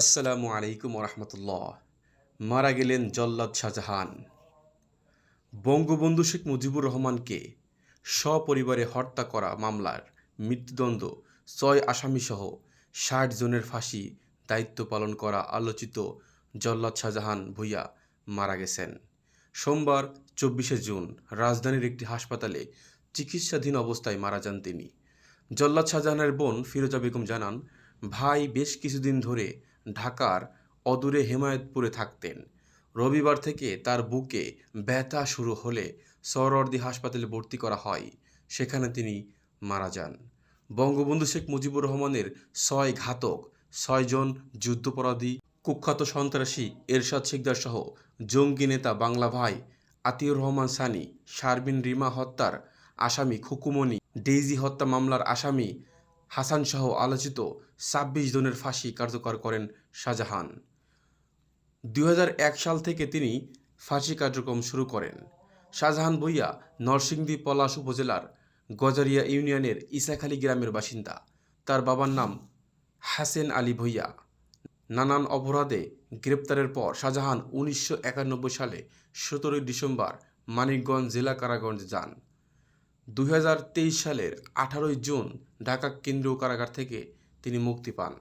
আসসালামু আলাইকুম রহমতুল্লাহ মারা গেলেন জল্লাদ শাহজাহান। বঙ্গবন্ধু শেখ মুজিবুর রহমানকে সপরিবারে হত্যা করা মামলার মৃত্যুদণ্ড ছয় আসামিসহ ষাট জনের ফাঁসি দায়িত্ব পালন করা আলোচিত জল্লাদ শাহজাহান ভূঁইয়া মারা গেছেন। সোমবার চব্বিশে জুন রাজধানীর একটি হাসপাতালে চিকিৎসাধীন অবস্থায় মারা যান তিনি। জল্লাদ শাহজাহানের বোন ফিরোজা বেগম জানান, ভাই, বেশ কিছুদিন ধরে ঢাকার অদূরে হেমায়তপুরে থাকতেন। রবিবার থেকে তার বুকে ব্যথা শুরু হলে সরর্দি হাসপাতালে ভর্তি করা হয়। সেখানে তিনি মারা যান। বঙ্গবন্ধু শেখ মুজিবুর রহমানের ছয় ঘাতক ছয়জন যুদ্ধপরাধী, কুখ্যাত সন্ত্রাসী এরশাদ শিকদার সহ জঙ্গি নেতা বাংলা ভাই আতিউর রহমান সানি শারবিন রিমা হত্যার আসামি খুকুমনি ডেইজি হত্যা মামলার আসামি হাসান সহ আলোচিত ছাব্বিশ জনের ফাঁসি কার্যকর করেন শাহজাহান। দু হাজার এক সাল থেকে তিনি ফাঁসি কার্যক্রম শুরু করেন। শাহজাহান ভুইয়া নরসিংদী পলাশ উপজেলার গজারিয়া ইউনিয়নের ইসাখালী গ্রামের বাসিন্দা। তার বাবার নাম হাসেন আলী ভুইয়া। নানান অপরাধে গ্রেপ্তারের পর শাহজাহান উনিশশো একানব্বই সালে সতেরোই ডিসেম্বর মানিকগঞ্জ জেলা কারাগঞ্জ যান। দু হাজার তেইশ সালের আঠারোই জুন ঢাকা কেন্দ্রীয় কারাগার থেকে তিনি মুক্তি পান।